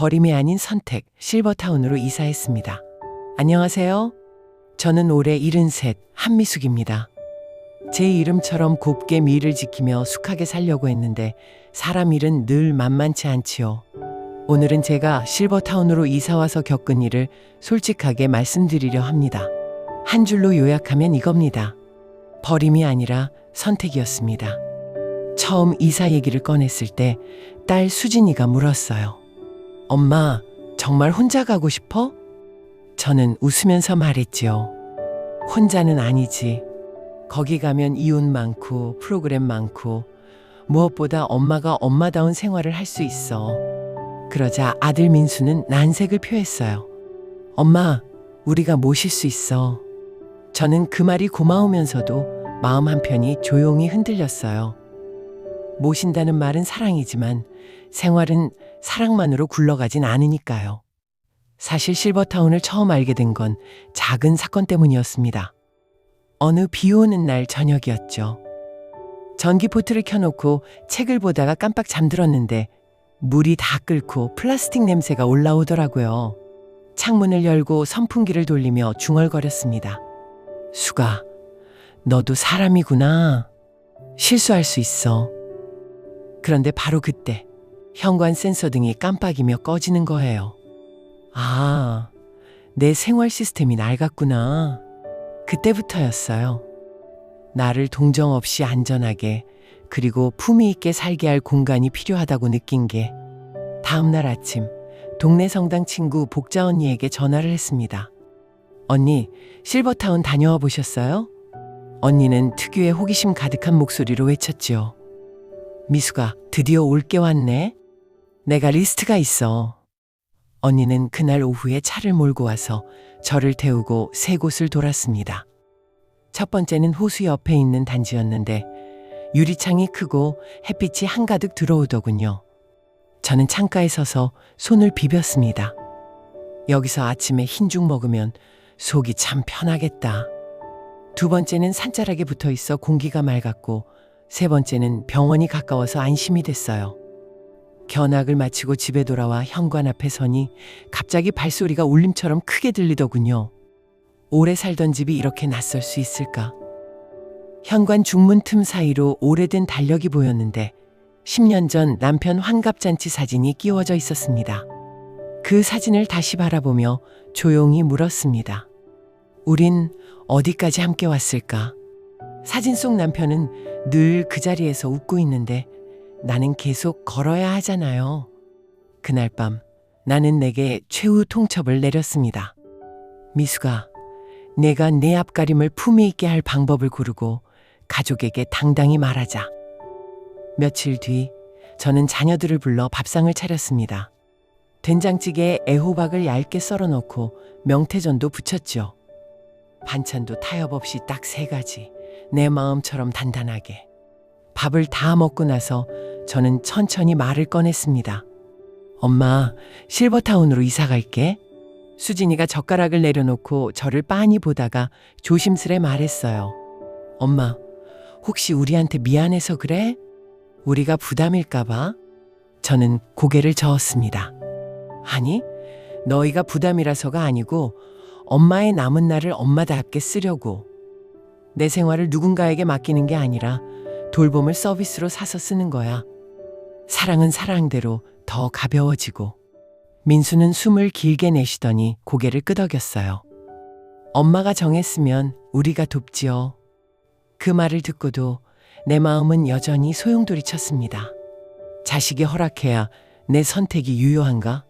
버림이 아닌 선택, 실버타운으로 이사했습니다. 안녕하세요. 저는 올해 73 한미숙입니다. 제 이름처럼 곱게 미를 지키며 숙하게 살려고 했는데 사람 일은 늘 만만치 않지요. 오늘은 제가 실버타운으로 이사와서 겪은 일을 솔직하게 말씀드리려 합니다. 한 줄로 요약하면 이겁니다. 버림이 아니라 선택이었습니다. 처음 이사 얘기를 꺼냈을 때 딸 수진이가 물었어요. 엄마, 정말 혼자 가고 싶어? 저는 웃으면서 말했지요. 혼자는 아니지. 거기 가면 이웃 많고 프로그램 많고 무엇보다 엄마가 엄마다운 생활을 할 수 있어. 그러자 아들 민수는 난색을 표했어요. 엄마, 우리가 모실 수 있어. 저는 그 말이 고마우면서도 마음 한편이 조용히 흔들렸어요. 모신다는 말은 사랑이지만 생활은 사랑만으로 굴러가진 않으니까요. 사실 실버타운을 처음 알게 된 건 작은 사건 때문이었습니다. 어느 비 오는 날 저녁이었죠. 전기포트를 켜놓고 책을 보다가 깜빡 잠들었는데 물이 다 끓고 플라스틱 냄새가 올라오더라고요. 창문을 열고 선풍기를 돌리며 중얼거렸습니다. 수가, 너도 사람이구나. 실수할 수 있어. 그런데 바로 그때 현관 센서 등이 깜빡이며 꺼지는 거예요. 아, 내 생활 시스템이 낡았구나. 그때부터였어요. 나를 동정 없이 안전하게 그리고 품위 있게 살게 할 공간이 필요하다고 느낀 게 다음날 아침 동네 성당 친구 복자 언니에게 전화를 했습니다. 언니, 실버타운 다녀와 보셨어요? 언니는 특유의 호기심 가득한 목소리로 외쳤지요. 미수가 드디어 올게 왔네. 내가 리스트가 있어. 언니는 그날 오후에 차를 몰고 와서 저를 태우고 세 곳을 돌았습니다. 첫 번째는 호수 옆에 있는 단지였는데 유리창이 크고 햇빛이 한가득 들어오더군요. 저는 창가에 서서 손을 비볐습니다. 여기서 아침에 흰죽 먹으면 속이 참 편하겠다. 두 번째는 산자락에 붙어 있어 공기가 맑았고 세 번째는 병원이 가까워서 안심이 됐어요. 견학을 마치고 집에 돌아와 현관 앞에 서니 갑자기 발소리가 울림처럼 크게 들리더군요. 오래 살던 집이 이렇게 낯설 수 있을까? 현관 중문 틈 사이로 오래된 달력이 보였는데 10년 전 남편 환갑잔치 사진이 끼워져 있었습니다. 그 사진을 다시 바라보며 조용히 물었습니다. 우린 어디까지 함께 왔을까? 사진 속 남편은 늘 그 자리에서 웃고 있는데 나는 계속 걸어야 하잖아요. 그날 밤 나는 내게 최후 통첩을 내렸습니다. 미수가 내가 내 앞가림을 품위 있게 할 방법을 고르고 가족에게 당당히 말하자. 며칠 뒤 저는 자녀들을 불러 밥상을 차렸습니다. 된장찌개에 애호박을 얇게 썰어 넣고 명태전도 부쳤죠. 반찬도 타협 없이 딱 세 가지. 내 마음처럼 단단하게. 밥을 다 먹고 나서 저는 천천히 말을 꺼냈습니다. 엄마, 실버타운으로 이사 갈게. 수진이가 젓가락을 내려놓고 저를 빤히 보다가 조심스레 말했어요. 엄마, 혹시 우리한테 미안해서 그래? 우리가 부담일까봐? 저는 고개를 저었습니다. 아니, 너희가 부담이라서가 아니고 엄마의 남은 날을 엄마답게 쓰려고. 내 생활을 누군가에게 맡기는 게 아니라 돌봄을 서비스로 사서 쓰는 거야. 사랑은 사랑대로 더 가벼워지고. 민수는 숨을 길게 내쉬더니 고개를 끄덕였어요. 엄마가 정했으면 우리가 돕지요. 그 말을 듣고도 내 마음은 여전히 소용돌이 쳤습니다. 자식이 허락해야 내 선택이 유효한가?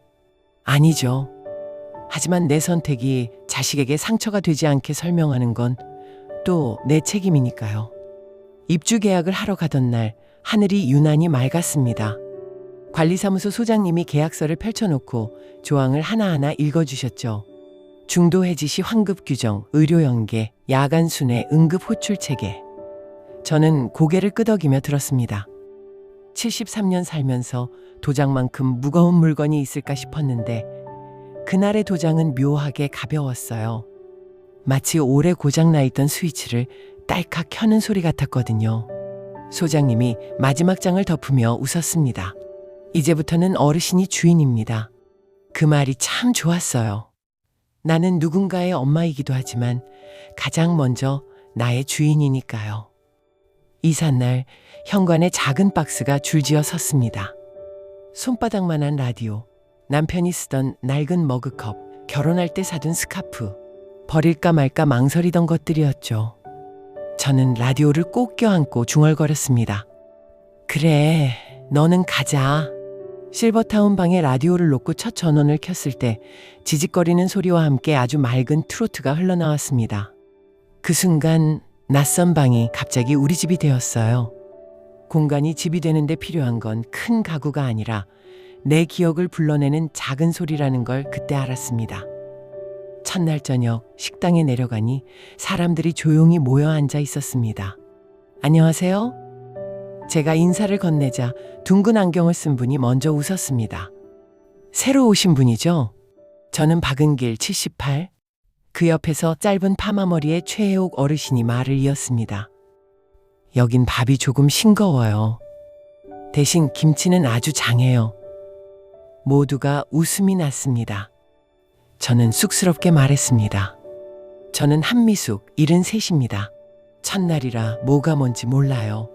아니죠. 하지만 내 선택이 자식에게 상처가 되지 않게 설명하는 건 또 내 책임이니까요. 입주 계약을 하러 가던 날 하늘이 유난히 맑았습니다. 관리사무소 소장님이 계약서를 펼쳐놓고 조항을 하나하나 읽어주셨죠. 중도 해지 시 환급 규정, 의료 연계, 야간 순회, 응급 호출 체계. 저는 고개를 끄덕이며 들었습니다. 73년 살면서 도장만큼 무거운 물건이 있을까 싶었는데 그날의 도장은 묘하게 가벼웠어요. 마치 오래 고장나 있던 스위치를 딸칵 켜는 소리 같았거든요. 소장님이 마지막 장을 덮으며 웃었습니다. 이제부터는 어르신이 주인입니다. 그 말이 참 좋았어요. 나는 누군가의 엄마이기도 하지만 가장 먼저 나의 주인이니까요. 이삿날 현관에 작은 박스가 줄지어 섰습니다. 손바닥만한 라디오, 남편이 쓰던 낡은 머그컵, 결혼할 때 사둔 스카프, 버릴까 말까 망설이던 것들이었죠. 저는 라디오를 꼭 껴안고 중얼거렸습니다. 그래, 너는 가자. 실버타운 방에 라디오를 놓고 첫 전원을 켰을 때 지직거리는 소리와 함께 아주 맑은 트로트가 흘러나왔습니다. 그 순간 낯선 방이 갑자기 우리 집이 되었어요. 공간이 집이 되는데 필요한 건 큰 가구가 아니라 내 기억을 불러내는 작은 소리라는 걸 그때 알았습니다. 첫날 저녁 식당에 내려가니 사람들이 조용히 모여 앉아 있었습니다. 안녕하세요. 제가 인사를 건네자 둥근 안경을 쓴 분이 먼저 웃었습니다. 새로 오신 분이죠? 저는 박은길 78. 그 옆에서 짧은 파마머리의 최혜옥 어르신이 말을 이었습니다. 여긴 밥이 조금 싱거워요. 대신 김치는 아주 장해요. 모두가 웃음이 났습니다. 저는 쑥스럽게 말했습니다. 저는 한미숙 73입니다. 첫날이라 뭐가 뭔지 몰라요.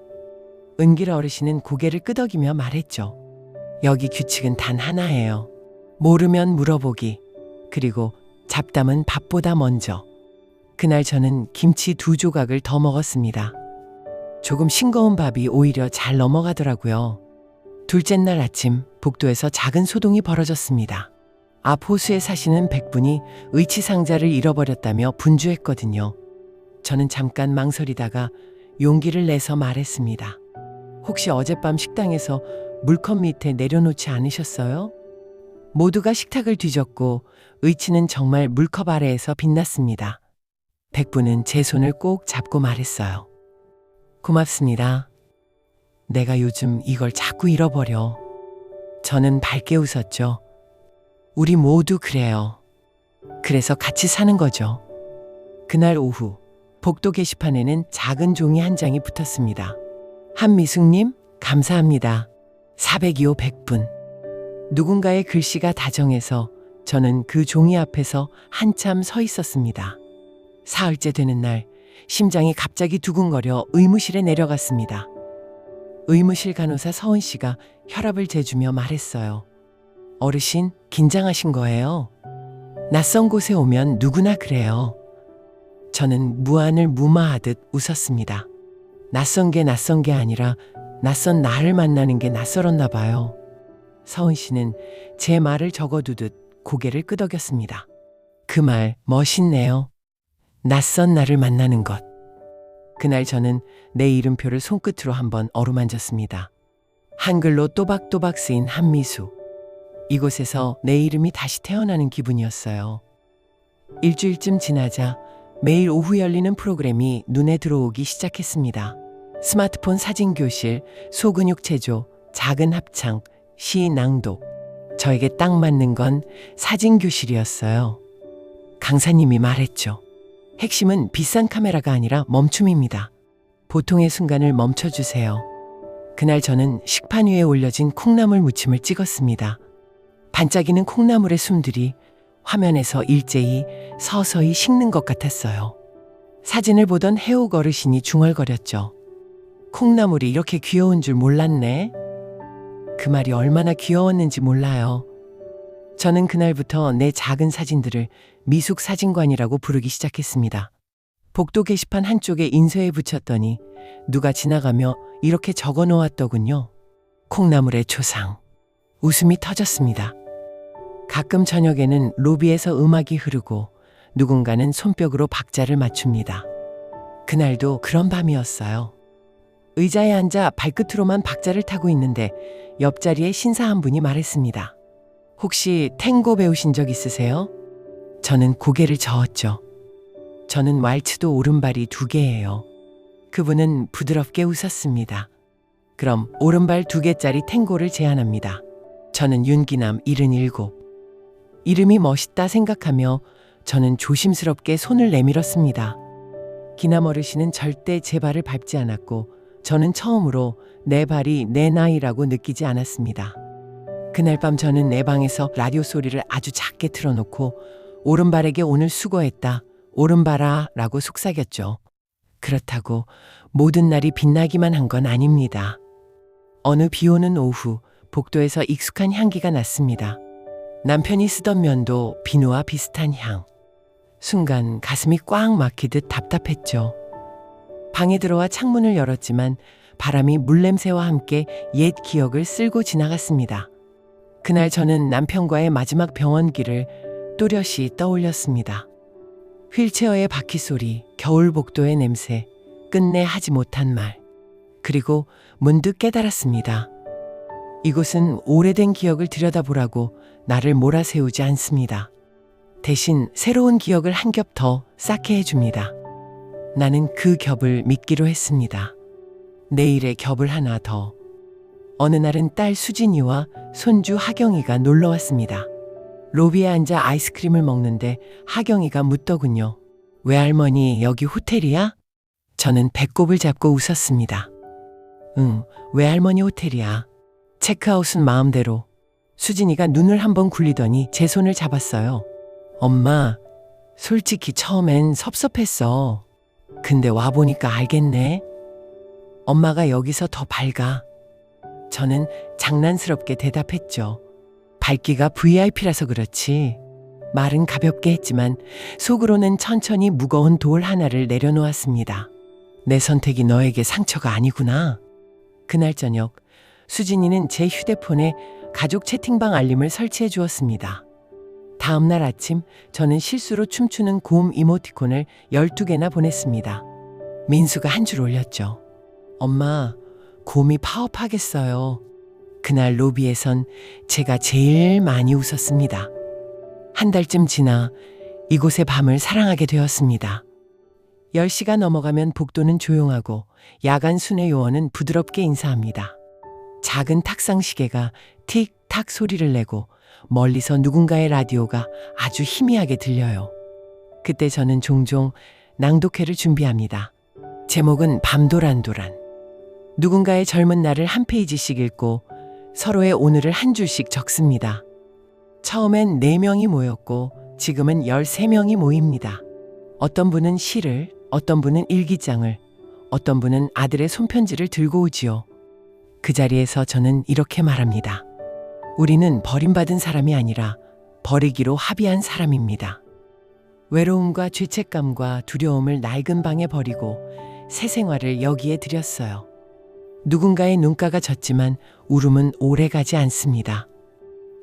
은길 어르신은 고개를 끄덕이며 말했죠. 여기 규칙은 단 하나예요. 모르면 물어보기. 그리고 잡담은 밥보다 먼저. 그날 저는 김치 두 조각을 더 먹었습니다. 조금 싱거운 밥이 오히려 잘 넘어가더라고요. 둘째 날 아침 복도에서 작은 소동이 벌어졌습니다. 앞 호수에 사시는 백분이 의치 상자를 잃어버렸다며 분주했거든요. 저는 잠깐 망설이다가 용기를 내서 말했습니다. 혹시 어젯밤 식당에서 물컵 밑에 내려놓지 않으셨어요? 모두가 식탁을 뒤졌고 의치는 정말 물컵 아래에서 빛났습니다. 백분은 제 손을 꼭 잡고 말했어요. 고맙습니다. 내가 요즘 이걸 자꾸 잃어버려. 저는 밝게 웃었죠. 우리 모두 그래요. 그래서 같이 사는 거죠. 그날 오후 복도 게시판에는 작은 종이 한 장이 붙었습니다. 한미숙님, 감사합니다. 402호 100분. 누군가의 글씨가 다정해서 저는 그 종이 앞에서 한참 서 있었습니다. 사흘째 되는 날, 심장이 갑자기 두근거려 의무실에 내려갔습니다. 의무실 간호사 서은 씨가 혈압을 재주며 말했어요. 어르신, 긴장하신 거예요? 낯선 곳에 오면 누구나 그래요. 저는 무안을 무마하듯 웃었습니다. 낯선 게 낯선 게 아니라 낯선 나를 만나는 게 낯설었나 봐요. 서은 씨는 제 말을 적어두듯 고개를 끄덕였습니다. 그 말 멋있네요. 낯선 나를 만나는 것. 그날 저는 내 이름표를 손끝으로 한번 어루만졌습니다. 한글로 또박또박 쓰인 한미수. 이곳에서 내 이름이 다시 태어나는 기분이었어요. 일주일쯤 지나자 매일 오후 열리는 프로그램이 눈에 들어오기 시작했습니다. 스마트폰 사진 교실, 소근육 체조, 작은 합창, 시 낭독. 저에게 딱 맞는 건 사진 교실이었어요. 강사님이 말했죠. 핵심은 비싼 카메라가 아니라 멈춤입니다. 보통의 순간을 멈춰주세요. 그날 저는 식판 위에 올려진 콩나물 무침을 찍었습니다. 반짝이는 콩나물의 숨들이 화면에서 일제히 서서히 식는 것 같았어요. 사진을 보던 해옥 어르신이 중얼거렸죠. 콩나물이 이렇게 귀여운 줄 몰랐네. 그 말이 얼마나 귀여웠는지 몰라요. 저는 그날부터 내 작은 사진들을 미숙 사진관이라고 부르기 시작했습니다. 복도 게시판 한쪽에 인쇄해 붙였더니 누가 지나가며 이렇게 적어 놓았더군요. 콩나물의 초상. 웃음이 터졌습니다. 가끔 저녁에는 로비에서 음악이 흐르고 누군가는 손뼉으로 박자를 맞춥니다. 그날도 그런 밤이었어요. 의자에 앉아 발끝으로만 박자를 타고 있는데 옆자리에 신사 한 분이 말했습니다. 혹시 탱고 배우신 적 있으세요? 저는 고개를 저었죠. 저는 왈츠도 오른발이 두 개예요. 그분은 부드럽게 웃었습니다. 그럼 오른발 두 개짜리 탱고를 제안합니다. 저는 윤기남 77. 이름이 멋있다 생각하며 저는 조심스럽게 손을 내밀었습니다. 어르신은 절대 제 발을 밟지 않았고 저는 처음으로 내 발이 내 나이라고 느끼지 않았습니다. 그날 밤 저는 내 방에서 라디오 소리를 아주 작게 틀어놓고 오른발에게 오늘 수고했다. 오른발아 라고 속삭였죠. 그렇다고 모든 날이 빛나기만 한 건 아닙니다. 어느 비 오는 오후 복도에서 익숙한 향기가 났습니다. 남편이 쓰던 면도 비누와 비슷한 향. 순간 가슴이 꽉 막히듯 답답했죠. 방에 들어와 창문을 열었지만 바람이 물냄새와 함께 옛 기억을 쓸고 지나갔습니다. 그날 저는 남편과의 마지막 병원길을 또렷이 떠올렸습니다. 휠체어의 바퀴 소리, 겨울 복도의 냄새, 끝내 하지 못한 말. 그리고 문득 깨달았습니다. 이곳은 오래된 기억을 들여다보라고 나를 몰아세우지 않습니다. 대신 새로운 기억을 한 겹 더 쌓게 해줍니다. 나는 그 겹을 믿기로 했습니다. 내일의 겹을 하나 더. 어느 날은 딸 수진이와 손주 하경이가 놀러 왔습니다. 로비에 앉아 아이스크림을 먹는데 하경이가 묻더군요. 외할머니 여기 호텔이야? 저는 배꼽을 잡고 웃었습니다. 응, 외할머니 호텔이야. 체크아웃은 마음대로. 수진이가 눈을 한번 굴리더니 제 손을 잡았어요. 엄마, 솔직히 처음엔 섭섭했어. 근데 와보니까 알겠네. 엄마가 여기서 더 밝아. 저는 장난스럽게 대답했죠. 밝기가 VIP라서 그렇지. 말은 가볍게 했지만 속으로는 천천히 무거운 돌 하나를 내려놓았습니다. 내 선택이 너에게 상처가 아니구나. 그날 저녁 수진이는 제 휴대폰에 가족 채팅방 알림을 설치해 주었습니다. 다음 날 아침 저는 실수로 춤추는 곰 이모티콘을 12개나 보냈습니다. 민수가 한 줄 올렸죠. 엄마, 곰이 파업하겠어요. 그날 로비에선 제가 제일 많이 웃었습니다. 한 달쯤 지나 이곳의 밤을 사랑하게 되었습니다. 10시가 넘어가면 복도는 조용하고 야간 순회 요원은 부드럽게 인사합니다. 작은 탁상 시계가 틱탁 소리를 내고 멀리서 누군가의 라디오가 아주 희미하게 들려요. 그때 저는 종종 낭독회를 준비합니다. 제목은 밤도란도란. 누군가의 젊은 날을 한 페이지씩 읽고 서로의 오늘을 한 줄씩 적습니다. 처음엔 4명이 모였고 지금은 13명이 모입니다. 어떤 분은 시를, 어떤 분은 일기장을, 어떤 분은 아들의 손편지를 들고 오지요. 그 자리에서 저는 이렇게 말합니다. 우리는 버림받은 사람이 아니라 버리기로 합의한 사람입니다. 외로움과 죄책감과 두려움을 낡은 방에 버리고 새 생활을 여기에 들였어요. 누군가의 눈가가 졌지만 울음은 오래 가지 않습니다.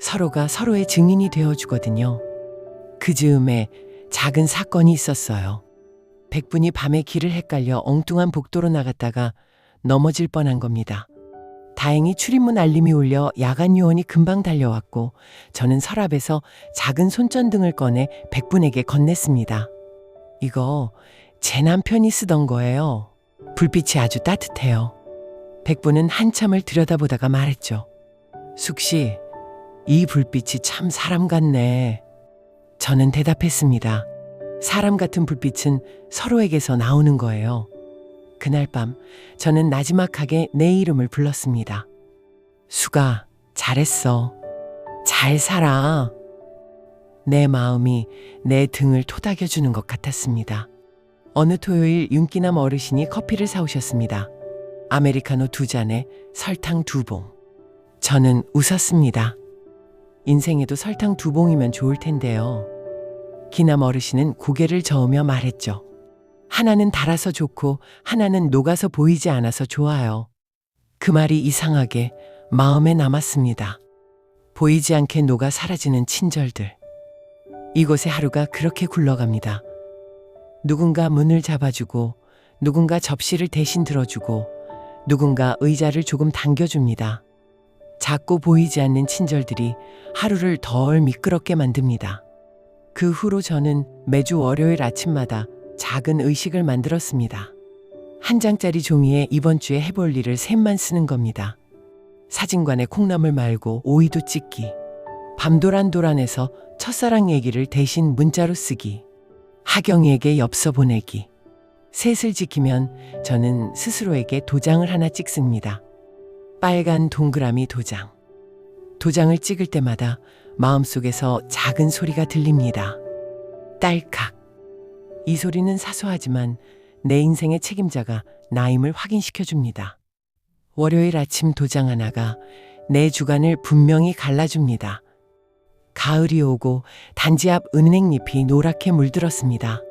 서로가 서로의 증인이 되어 주거든요. 그 즈음에 작은 사건이 있었어요. 백분이 밤에 길을 헷갈려 엉뚱한 복도로 나갔다가 넘어질 뻔한 겁니다. 다행히 출입문 알림이 울려 야간 요원이 금방 달려왔고 저는 서랍에서 작은 손전등을 꺼내 백분에게 건넸습니다. 이거 제 남편이 쓰던 거예요. 불빛이 아주 따뜻해요. 백분은 한참을 들여다보다가 말했죠. 숙씨, 이 불빛이 참 사람 같네. 저는 대답했습니다. 사람 같은 불빛은 서로에게서 나오는 거예요. 그날 밤 저는 나지막하게 내 이름을 불렀습니다. 수가 잘했어. 잘 살아. 내 마음이 내 등을 토닥여 주는 것 같았습니다. 어느 토요일 윤기남 어르신이 커피를 사오셨습니다. 아메리카노 두 잔에 설탕 두 봉. 저는 웃었습니다. 인생에도 설탕 두 봉이면 좋을 텐데요. 기남 어르신은 고개를 저으며 말했죠. 하나는 달아서 좋고 하나는 녹아서 보이지 않아서 좋아요. 그 말이 이상하게 마음에 남았습니다. 보이지 않게 녹아 사라지는 친절들. 이곳의 하루가 그렇게 굴러갑니다. 누군가 문을 잡아주고, 누군가 접시를 대신 들어주고, 누군가 의자를 조금 당겨줍니다. 작고 보이지 않는 친절들이 하루를 덜 미끄럽게 만듭니다. 그 후로 저는 매주 월요일 아침마다 작은 의식을 만들었습니다. 한 장짜리 종이에 이번 주에 해볼 일을 셋만 쓰는 겁니다. 사진관에 콩나물 말고 오이도 찍기. 밤도란도란에서 첫사랑 얘기를 대신 문자로 쓰기. 하경이에게 엽서 보내기. 셋을 지키면 저는 스스로에게 도장을 하나 찍습니다. 빨간 동그라미 도장. 도장을 찍을 때마다 마음속에서 작은 소리가 들립니다. 딸칵. 이 소리는 사소하지만 내 인생의 책임자가 나임을 확인시켜 줍니다. 월요일 아침 도장 하나가 내 주간을 분명히 갈라줍니다. 가을이 오고 단지 앞 은행잎이 노랗게 물들었습니다.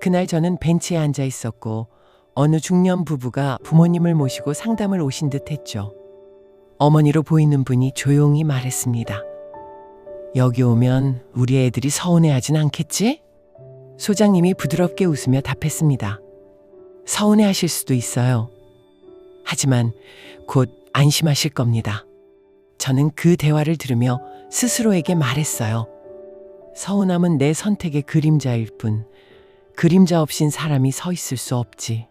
그날 저는 벤치에 앉아 있었고 어느 중년 부부가 부모님을 모시고 상담을 오신 듯 했죠. 어머니로 보이는 분이 조용히 말했습니다. 여기 오면 우리 애들이 서운해하진 않겠지? 소장님이 부드럽게 웃으며 답했습니다. 서운해 하실 수도 있어요. 하지만 곧 안심하실 겁니다. 저는 그 대화를 들으며 스스로에게 말했어요. 서운함은 내 선택의 그림자일 뿐, 그림자 없인 사람이 서 있을 수 없지.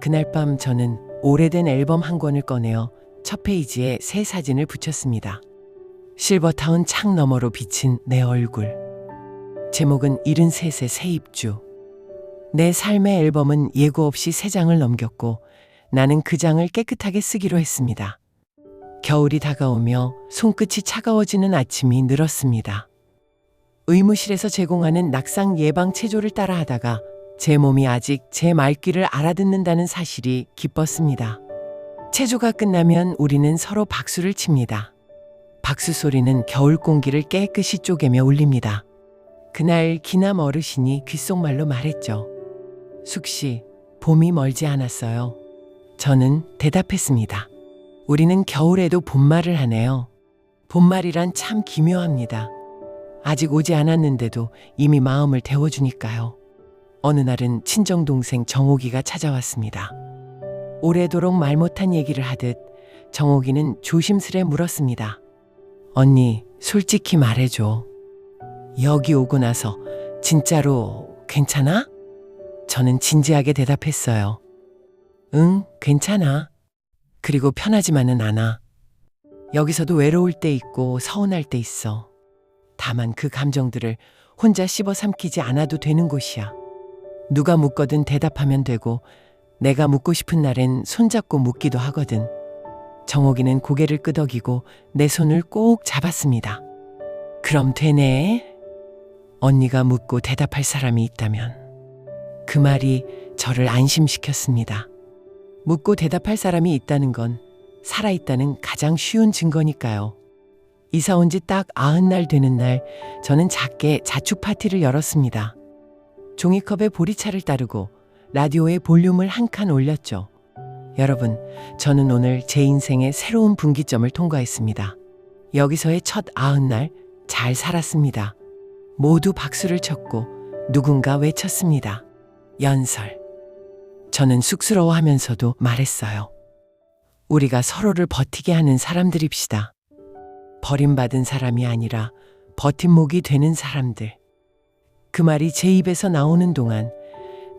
그날 밤 저는 오래된 앨범 한 권을 꺼내어 첫 페이지에 새 사진을 붙였습니다. 실버타운 창 너머로 비친 내 얼굴. 제목은 73세 새 입주. 내 삶의 앨범은 예고 없이 세 장을 넘겼고 나는 그 장을 깨끗하게 쓰기로 했습니다. 겨울이 다가오며 손끝이 차가워지는 아침이 늘었습니다. 의무실에서 제공하는 낙상 예방 체조를 따라 하다가 제 몸이 아직 제 말귀를 알아듣는다는 사실이 기뻤습니다. 체조가 끝나면 우리는 서로 박수를 칩니다. 박수 소리는 겨울 공기를 깨끗이 쪼개며 울립니다. 그날 기남 어르신이 귓속말로 말했죠. 숙씨, 봄이 멀지 않았어요. 저는 대답했습니다. 우리는 겨울에도 봄말을 하네요. 봄말이란 참 기묘합니다. 아직 오지 않았는데도 이미 마음을 데워주니까요. 어느 날은 친정동생 정옥이가 찾아왔습니다. 오래도록 말 못한 얘기를 하듯 정옥이는 조심스레 물었습니다. 언니, 솔직히 말해줘. 여기 오고 나서 진짜로 괜찮아? 저는 진지하게 대답했어요. 응, 괜찮아. 그리고 편하지만은 않아. 여기서도 외로울 때 있고 서운할 때 있어. 다만 그 감정들을 혼자 씹어 삼키지 않아도 되는 곳이야. 누가 묻거든 대답하면 되고 내가 묻고 싶은 날엔 손잡고 묻기도 하거든. 정옥이는 고개를 끄덕이고 내 손을 꼭 잡았습니다. 그럼 되네. 언니가 묻고 대답할 사람이 있다면. 그 말이 저를 안심시켰습니다. 묻고 대답할 사람이 있다는 건 살아있다는 가장 쉬운 증거니까요. 이사 온 지 딱 아흔 날 되는 날, 저는 작게 자축 파티를 열었습니다. 종이컵에 보리차를 따르고 라디오의 볼륨을 한 칸 올렸죠. 여러분, 저는 오늘 제 인생의 새로운 분기점을 통과했습니다. 여기서의 첫 아흔 날 잘 살았습니다. 모두 박수를 쳤고 누군가 외쳤습니다. 연설. 저는 쑥스러워하면서도 말했어요. 우리가 서로를 버티게 하는 사람들입시다. 버림받은 사람이 아니라 버팀목이 되는 사람들. 그 말이 제 입에서 나오는 동안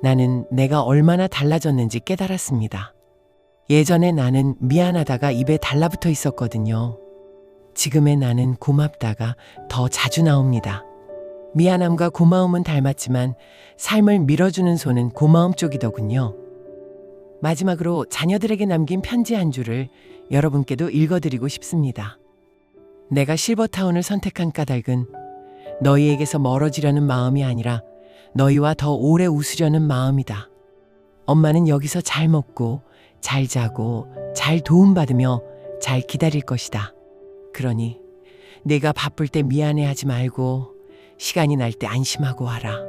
나는 내가 얼마나 달라졌는지 깨달았습니다. 예전에 나는 미안하다가 입에 달라붙어 있었거든요. 지금의 나는 고맙다가 더 자주 나옵니다. 미안함과 고마움은 닮았지만 삶을 밀어주는 손은 고마움 쪽이더군요. 마지막으로 자녀들에게 남긴 편지 한 줄을 여러분께도 읽어드리고 싶습니다. 내가 실버타운을 선택한 까닭은 너희에게서 멀어지려는 마음이 아니라 너희와 더 오래 웃으려는 마음이다. 엄마는 여기서 잘 먹고, 잘 자고, 잘 도움받으며 잘 기다릴 것이다. 그러니 내가 바쁠 때 미안해하지 말고 시간이 날 때 안심하고 와라.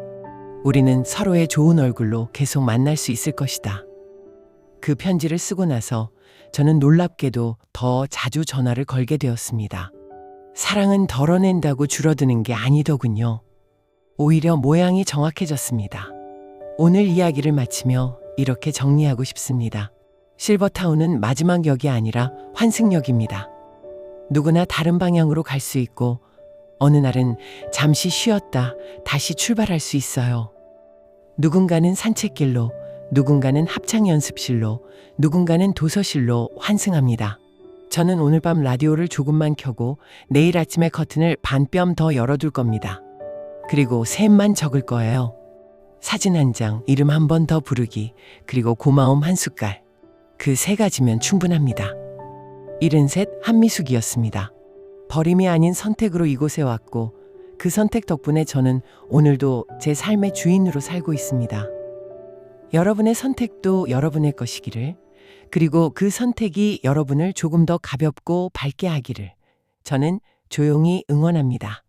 우리는 서로의 좋은 얼굴로 계속 만날 수 있을 것이다. 그 편지를 쓰고 나서 저는 놀랍게도 더 자주 전화를 걸게 되었습니다. 사랑은 덜어낸다고 줄어드는 게 아니더군요. 오히려 모양이 정확해졌습니다. 오늘 이야기를 마치며 이렇게 정리하고 싶습니다. 실버타운은 마지막 역이 아니라 환승역입니다. 누구나 다른 방향으로 갈 수 있고 어느 날은 잠시 쉬었다 다시 출발할 수 있어요. 누군가는 산책길로, 누군가는 합창 연습실로, 누군가는 도서실로 환승합니다. 저는 오늘 밤 라디오를 조금만 켜고 내일 아침에 커튼을 반뼘 더 열어둘 겁니다. 그리고 셋만 적을 거예요. 사진 한 장, 이름 한 번 더 부르기, 그리고 고마움 한 숟갈. 그 세 가지면 충분합니다. 73 한미숙이었습니다. 버림이 아닌 선택으로 이곳에 왔고 그 선택 덕분에 저는 오늘도 제 삶의 주인으로 살고 있습니다. 여러분의 선택도 여러분의 것이기를 그리고 그 선택이 여러분을 조금 더 가볍고 밝게 하기를 저는 조용히 응원합니다.